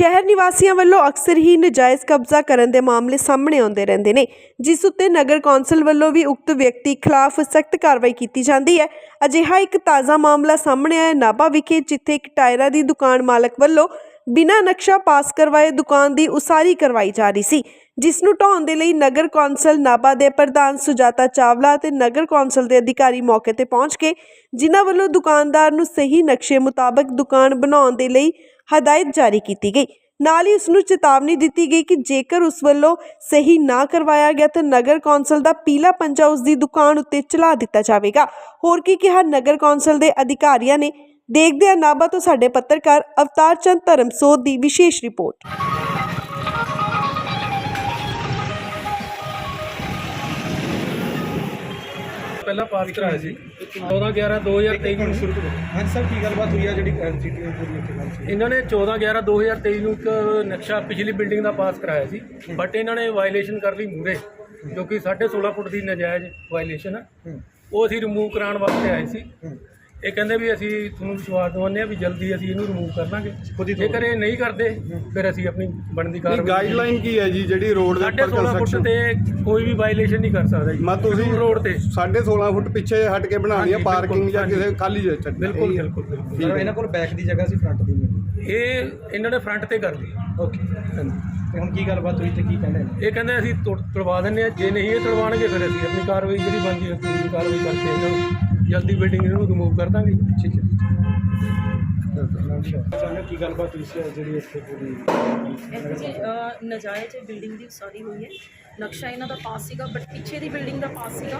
ਸ਼ਹਿਰ ਨਿਵਾਸੀਆਂ ਵੱਲੋਂ ਅਕਸਰ ਹੀ ਨਜਾਇਜ਼ ਕਬਜ਼ਾ ਕਰਨ ਦੇ ਮਾਮਲੇ ਸਾਹਮਣੇ ਆਉਂਦੇ ਰਹਿੰਦੇ ਨੇ, ਜਿਸ ਉੱਤੇ ਨਗਰ ਕੌਂਸਲ ਵੱਲੋਂ ਵੀ ਉਕਤ ਵਿਅਕਤੀ ਖਿਲਾਫ ਸਖਤ ਕਾਰਵਾਈ ਕੀਤੀ ਜਾਂਦੀ ਹੈ। ਅਜਿਹਾ ਇੱਕ ਤਾਜ਼ਾ ਮਾਮਲਾ ਸਾਹਮਣੇ ਆਇਆ ਨਾਭਾ ਵਿਖੇ, ਜਿੱਥੇ ਇੱਕ ਟਾਇਰਾਂ ਦੀ ਦੁਕਾਨ ਮਾਲਕ ਵੱਲੋਂ ਬਿਨਾਂ ਨਕਸ਼ਾ ਪਾਸ ਕਰਵਾਏ ਦੁਕਾਨ ਦੀ ਉਸਾਰੀ ਕਰਵਾਈ ਜਾ ਰਹੀ ਸੀ, ਜਿਸ ਨੂੰ ਢਾਉਣ ਦੇ ਲਈ ਨਗਰ ਕੌਂਸਲ ਨਾਭਾ ਦੇ ਪ੍ਰਧਾਨ ਸੁਜਾਤਾ ਚਾਵਲਾ ਅਤੇ ਨਗਰ ਕੌਂਸਲ ਦੇ ਅਧਿਕਾਰੀ ਮੌਕੇ ਤੇ ਪਹੁੰਚ ਕੇ ਜਿਨ੍ਹਾਂ ਵੱਲੋਂ ਦੁਕਾਨਦਾਰ ਨੂੰ ਸਹੀ ਨਕਸ਼ੇ ਮੁਤਾਬਕ ਦੁਕਾਨ ਬਣਾਉਣ ਦੇ ਲਈ ਹਦਾਇਤ ਜਾਰੀ ਕੀਤੀ ਗਈ। ਨਾਲ ਹੀ ਉਸ ਨੂੰ ਚੇਤਾਵਨੀ ਦਿੱਤੀ ਗਈ ਕਿ ਜੇਕਰ ਉਸ ਵੱਲੋਂ ਸਹੀ ਨਾ ਕਰਵਾਇਆ ਗਿਆ ਤਾਂ ਨਗਰ ਕੌਂਸਲ ਦਾ ਪੀਲਾ ਪੰਜਾ ਉਸ ਦੀ ਦੁਕਾਨ ਉੱਤੇ ਚਲਾ ਦਿੱਤਾ ਜਾਵੇਗਾ। ਹੋਰ ਕੀ ਕਿਹਾ ਨਗਰ ਕੌਂਸਲ ਦੇ ਅਧਿਕਾਰੀਆਂ ਨੇ? ਦੇਖਦੇ ਹਾਂ ਨਾਭਾ ਤੋਂ ਸਾਡੇ ਪੱਤਰਕਾਰ ਅਵਤਾਰ ਚੰਦ ਧਰਮਸੋਤ ਦੀ ਵਿਸ਼ੇਸ਼ ਰਿਪੋਰਟ। ਪਹਿਲਾਂ ਪਾਸ ਕਰਾਇਆ ਸੀ। 14 11 2023 ਨੂੰ ਸ਼ੁਰੂ ਤੋਂ। ਹਾਂਜੀ ਸਰ ਕੀ ਗੱਲਬਾਤ ਹੋਈ ਆ ਜਿਹੜੀ ਐਲਸੀਟੀ ਪੂਰੀ ਇੱਥੇ ਗੱਲ ਸੀ? ਇਹਨਾਂ ਨੇ 14 11 2023 ਨੂੰ ਇੱਕ ਨਕਸ਼ਾ ਪਿਛਲੀ ਬਿਲਡਿੰਗ ਦਾ ਪਾਸ ਕਰਾਇਆ ਸੀ। ਬਟ ਇਹਨਾਂ ਨੇ ਵਾਇਲੇਸ਼ਨ ਕਰ ਲਈ ਮੂਰੇ ਜੋ ਕਿ 16.5 ਫੁੱਟ ਦੀ ਨਜਾਇਜ਼ ਵਾਇਲੇਸ਼ਨ ਹੈ। ਉਹ ਅਸੀਂ ਰਿਮੂਵ ਕਰਾਉਣ ਵਾਸਤੇ ਆਏ ਸੀ। ਇਹ ਕਹਿੰਦੇ ਵੀ ਅਸੀਂ ਤੁਹਾਨੂੰ ਵਿਸ਼ਵਾਸ ਦਿਵਾਉਂਦੇ ਹਾਂ ਵੀ ਜਲਦੀ ਅਸੀਂ ਇਹਨੂੰ ਰਿਮੂਵ ਕਰ ਲਾਂਗੇ ਜੇਕਰ ਇਹ ਨਹੀਂ ਕਰਦੇ ਫਿਰ ਅਸੀਂ ਆਪਣੀ ਬਣਦੀ ਇਹ ਕਾਰਵਾਈ ਗਾਈਡਲਾਈਨ ਕੀ ਹੈ ਜੀ ਜਿਹੜੀ ਰੋਡ ਦੇ ਉੱਪਰ 16 ਫੁੱਟ ਕੰਸਟਰਕਸ਼ਨ ਤੇ ਕੋਈ ਵੀ ਵਾਇਲੇਸ਼ਨ ਨਹੀਂ ਕਰ ਸਕਦਾ ਜੀ। ਮੈਂ ਤੁਸੀਂ ਰੋਡ ਤੇ। 16.5 ਫੁੱਟ ਪਿੱਛੇ ਹਟ ਕੇ ਬਣਾਉਣੀ ਹੈ ਹਾਂਜੀ, ਪਾਰਕਿੰਗ ਜਾਂ ਕਿਸੇ ਖਾਲੀ ਜਗ੍ਹਾ ਛੱਡਣੀ ਹੈ। ਬਿਲਕੁਲ ਬਿਲਕੁਲ ਇਹਨਾਂ ਕੋਲ ਬੈਕ ਦੀ ਜਗ੍ਹਾ ਸੀ ਫਰੰਟ ਦੀ ਨਹੀਂ। ਇਹ ਇਹਨਾਂ ਨੇ ਫਰੰਟ ਤੇ ਕਰ ਲਈ। ਓਕੇ ਤੇ ਹੁਣ ਕੀ ਗੱਲਬਾਤ ਹੋਈ ਤੇ ਕੀ ਕਹਿੰਦੇ ਇਹ ਕਹਿੰਦੇ ਅਸੀਂ ਤੁੜ- ਤੁੜਵਾ ਦਿੰਦੇ ਹਾਂ ਜੇ ਨਹੀਂ ਇਹ ਤੁੜਵਾਉਣਗੇ ਫਿਰ ਅਸੀਂ ਆਪਣੀ ਕਾਰਵਾਈ ਜਿਹੜੀ ਬਣਦੀ ਹੈ ਪੂਰੀ ਕਾਰਵਾਈ ਕਰਕੇ ਇਹਨਾਂ ਨੂੰ ਜਲਦੀ ਬਿਲਡਿੰਗ ਨੂੰ ਰਿਮੂਵ ਕਰ ਦਾਂਗੇ। ਠੀਕ ਹੈ। ਸਾਨੂੰ ਕੀ ਗੱਲਬਾਤ ਹੋਈ ਸੀ? ਜਿਹੜੀ ਇੱਥੇ ਪੂਰੀ ਇੱਥੇ ਨਜਾਇਜ਼ ਬਿਲਡਿੰਗ ਦੀ ਉਸਾਰੀ ਹੋਈ ਹੈ। ਨਕਸ਼ਾ ਇਹਨਾਂ ਦਾ ਪਾਸ ਸੀਗਾ ਬਟ ਪਿੱਛੇ ਦੀ ਬਿਲਡਿੰਗ ਦਾ ਪਾਸ ਸੀਗਾ।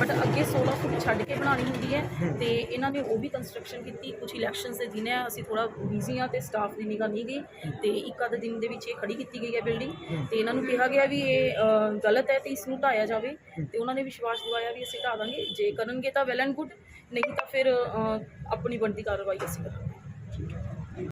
ਬਟ ਅੱਗੇ 16 ਫੁੱਟ ਛੱਡ ਕੇ ਬਣਾਉਣੀ ਹੁੰਦੀ ਹੈ ਤੇ ਇਹਨਾਂ ਨੇ ਉਹ ਵੀ ਕੰਸਟਰਕਸ਼ਨ ਕੀਤੀ। ਕੁਝ ਇਲੈਕਸ਼ਨਸ ਦੇ ਦਿਨ ਹੈ ਅਸੀਂ ਥੋੜਾ ਬਿਜ਼ੀ ਹਾਂ ਤੇ ਸਟਾਫ ਦੀ ਨਿਗਾਹ ਨਹੀਂ ਗਈ ਤੇ ਇੱਕ ਅੱਧ ਦਿਨ ਦੇ ਵਿੱਚ ਇਹ ਖੜੀ ਕੀਤੀ ਗਈ ਹੈ ਬਿਲਡਿੰਗ ਤੇ ਇਹਨਾਂ ਨੂੰ ਕਿਹਾ ਗਿਆ ਵੀ ਇਹ ਅ, ਗਲਤ ਹੈ ਤੇ ਇਸ ਨੂੰ ਢਾਇਆ ਜਾਵੇ ਤੇ ਉਹਨਾਂ ਨੇ ਵਿਸ਼ਵਾਸ ਦਿਵਾਇਆ ਵੀ ਅਸੀਂ ਢਾ ਦਾਂਗੇ। ਜੇ ਕਰਨਗੇ ਤਾਂ ਵੈਲ ਐਂਡ ਗੁੱਡ ਨਹੀਂ ਤਾਂ ਫਿਰ ਅ, ਆਪਣੀ ਬਣਦੀ ਕਾਰਵਾਈ ਅਸੀਂ ਕਰਾਂਗੇ।